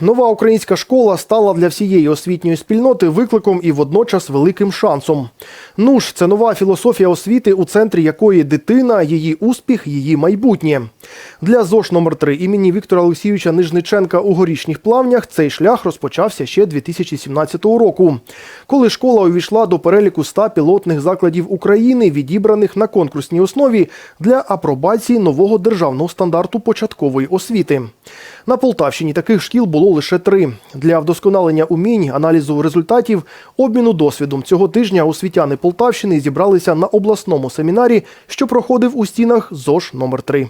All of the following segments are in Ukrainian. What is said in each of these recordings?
Нова українська школа стала для всієї освітньої спільноти викликом і водночас великим шансом. Ну ж, – це нова філософія освіти, у центрі якої дитина, її успіх, її майбутнє. Для ЗОШ номер 3 імені Віктора Олексійовича Нижниченка у горішніх плавнях цей шлях розпочався ще 2017 року, коли школа увійшла до переліку 100 пілотних закладів України, відібраних на конкурсній основі для апробації нового державного стандарту початкової освіти. На Полтавщині таких шкіл було лише три. Для вдосконалення умінь, аналізу результатів, обміну досвідом цього тижня освітяни Полтавщини зібралися на обласному семінарі, що проходив у стінах ЗОЖ номер 3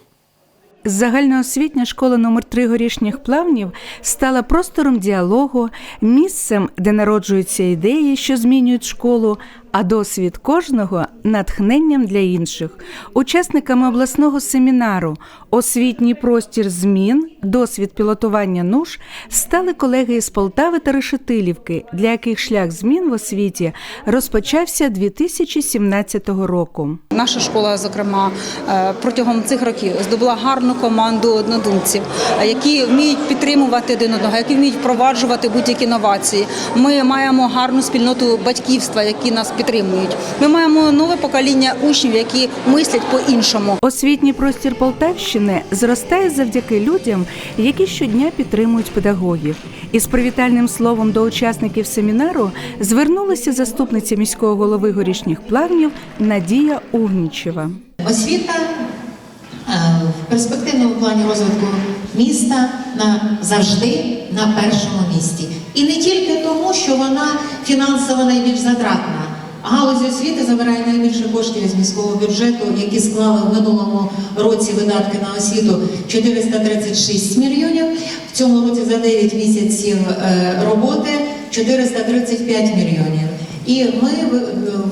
Загальноосвітня школа номер 3 горішніх плавнів стала простором діалогу, місцем, де народжуються ідеї, що змінюють школу, а досвід кожного натхненням для інших. Учасниками обласного семінару Освітній простір змін, досвід пілотування НУШ стали колеги із Полтави та Решетилівки, для яких шлях змін в освіті розпочався 2017 року. Наша школа, зокрема, е, протягом цих років здобула гарну команду однодумців, які вміють підтримувати один одного, які вміють впроваджувати будь-які новації. Ми маємо гарну спільноту батьківства, які нас підтримують. Ми маємо нове покоління учнів, які мислять по-іншому. Освітній простір Полтавщини зростає завдяки людям, які щодня підтримують педагогів. Із привітальним словом до учасників семінару звернулася заступниця міського голови горішніх плавнів Надія Угнічева. Освіта е, в перспективному плані розвитку міста на завжди на першому місці. І не тільки тому, що вона фінансово найбільш затратна. Галузь освіти забирає найбільше коштів із міського бюджету, які склали в минулому році видатки на освіту 436 мільйонів. В цьому році за 9 місяців е, роботи 435 мільйонів. І ми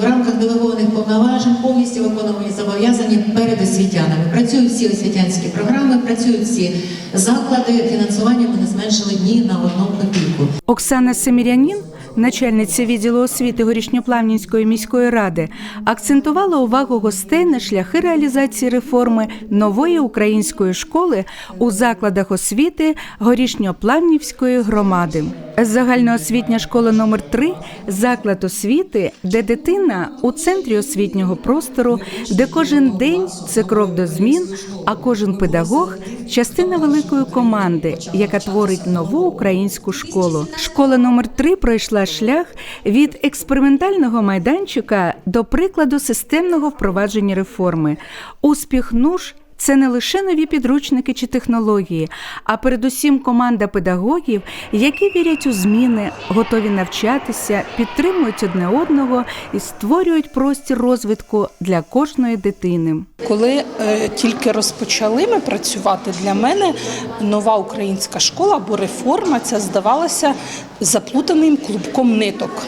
в, рамках делегованих повноважень повністю виконуємо зобов'язані перед освітянами. Працюють всі освітянські програми, працюють всі заклади. Фінансування ми не зменшили ні на одну копійку. Оксана Семірянін, начальниця відділу освіти Горішньоплавнінської міської ради, акцентувала увагу гостей на шляхи реалізації реформи нової української школи у закладах освіти Горішньоплавнівської громади. Загальноосвітня школа номер 3 заклад освіти, де дитина у центрі освітнього простору, де кожен день це крок до змін, а кожен педагог частина великої команди, яка творить нову українську школу. Школа номер 3 пройшла шлях від експериментального майданчика до прикладу системного впровадження реформи. Успіх НУШ – це не лише нові підручники чи технології, а передусім команда педагогів, які вірять у зміни, готові навчатися, підтримують одне одного і створюють простір розвитку для кожної дитини. Коли е, тільки розпочали ми працювати, для мене нова українська школа або реформа ця здавалася заплутаним клубком ниток.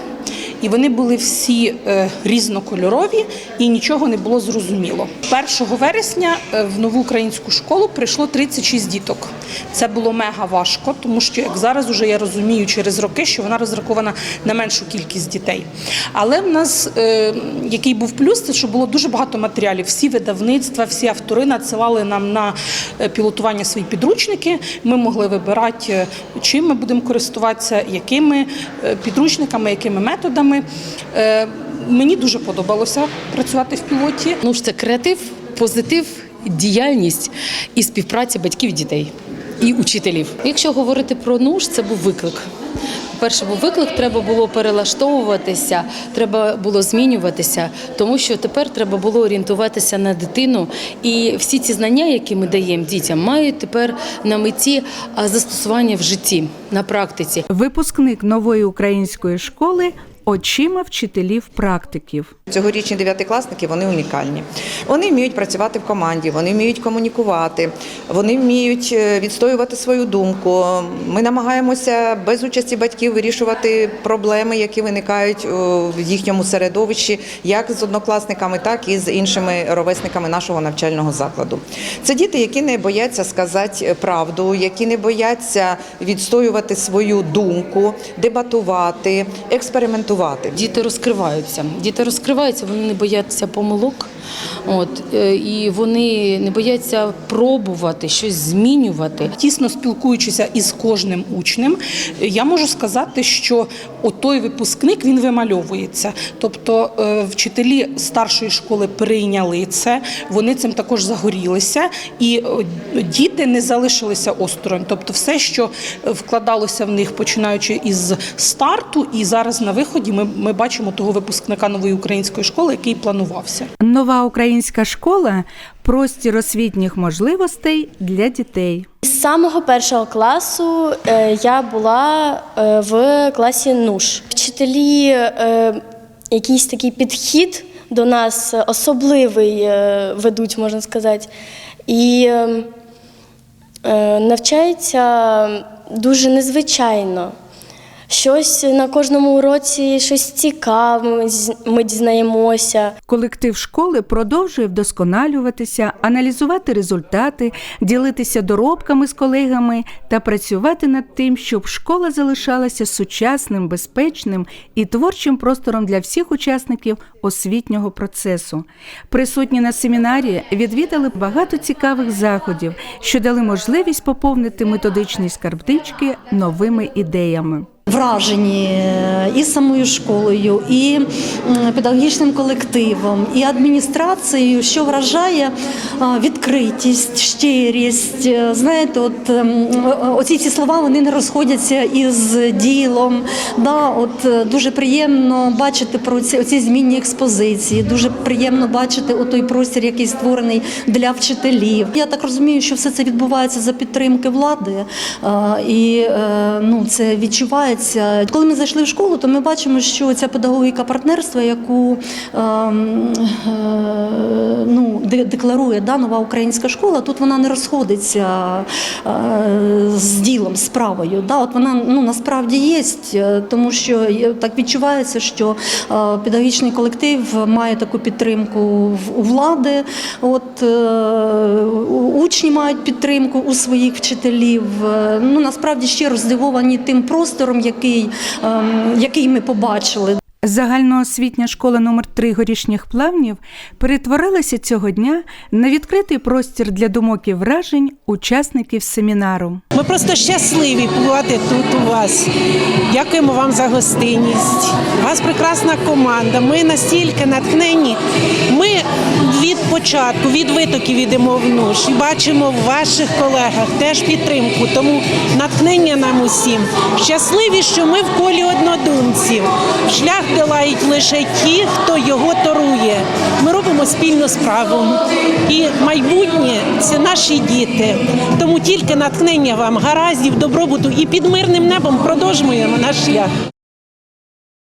І вони були всі е, різнокольорові і нічого не було зрозуміло. 1 вересня е, в нову українську школу прийшло 36 діток. Це було мега важко, тому що як зараз уже я розумію через роки, що вона розрахована на меншу кількість дітей. Але в нас е, який був плюс, це що було дуже багато матеріалів. Всі видавництва, всі автори надсилали нам на е, пілотування свої підручники. Ми могли вибирати, е, чим ми будемо користуватися, якими е, підручниками, якими методами. Е, Мені дуже подобалося працювати в пілоті. Ну ж це креатив, позитив, діяльність і співпраця батьків і дітей і учителів. Якщо говорити про нуж, це був виклик. Перше був виклик, треба було перелаштовуватися, треба було змінюватися, тому що тепер треба було орієнтуватися на дитину. І всі ці знання, які ми даємо дітям, мають тепер на меті застосування в житті на практиці. Випускник нової української школи очима вчителів-практиків. Цьогорічні дев'ятикласники вони унікальні. Вони вміють працювати в команді, вони вміють комунікувати, вони вміють е, відстоювати свою думку. Ми намагаємося без участі батьків вирішувати проблеми, які виникають е, в їхньому середовищі, як з однокласниками, так і з іншими ровесниками нашого навчального закладу. Це діти, які не бояться сказати правду, які не бояться відстоювати свою думку, дебатувати, експериментувати. Діти розкриваються. Діти розкриваються, вони не бояться помилок. От е, і вони не бояться пробувати щось змінювати. Тісно спілкуючися із кожним учнем, я можу сказати, що той випускник він вимальовується. Тобто е, вчителі старшої школи прийняли це, вони цим також загорілися, і е, діти не залишилися осторонь. Тобто, все, що вкладалося в них, починаючи із старту, і зараз на виході, ми, ми бачимо того випускника нової української школи, який планувався. Нова українська школа простір освітніх можливостей для дітей. З самого першого класу е, я була е, в класі НУШ. Вчителі е, якийсь такий підхід до нас особливий ведуть, можна сказати, і е, е, навчаються дуже незвичайно. Щось на кожному уроці, щось цікаве, ми дізнаємося. Колектив школи продовжує вдосконалюватися, аналізувати результати, ділитися доробками з колегами та працювати над тим, щоб школа залишалася сучасним, безпечним і творчим простором для всіх учасників освітнього процесу. Присутні на семінарі відвідали багато цікавих заходів, що дали можливість поповнити методичні скарбнички новими ідеями. Вражені і самою школою, і педагогічним колективом, і адміністрацією, що вражає відкритість, щирість. Е, Знаєте, от ем, оці ці слова вони не розходяться із ділом. Да, от е, дуже приємно бачити про ці оці змінні експозиції. Дуже приємно бачити той простір, який створений для вчителів. Я так розумію, що все це відбувається за підтримки влади, і е, ну це відчувається. Коли ми зайшли в школу, то ми бачимо, що ця педагогіка партнерства, яку ем, е, ну, декларує да, нова українська школа, тут вона не розходиться е, з ділом, справою. Да, от вона ну, насправді є, е, тому що так відчувається, що е, педагогічний колектив має таку підтримку у влади. От, е, учні мають підтримку у своїх вчителів. Е, Ну, насправді щиро здивовані тим простором, який, ем, який ми побачили. Загальноосвітня школа номер 3 горішніх плавнів перетворилася цього дня на відкритий простір для думок і вражень учасників семінару. Ми просто щасливі бувати тут у вас. Дякуємо вам за гостинність. У вас прекрасна команда. Ми настільки натхнені. Ми початку, від витоків ідемо в і бачимо в ваших колегах теж підтримку. Тому натхнення нам усім. Щасливі, що ми в колі однодумців. Шлях долають лише ті, хто його торує. Ми робимо спільну справу. І майбутнє це наші діти. Тому тільки натхнення вам, гараздів, добробуту і під мирним небом продовжуємо наш шлях.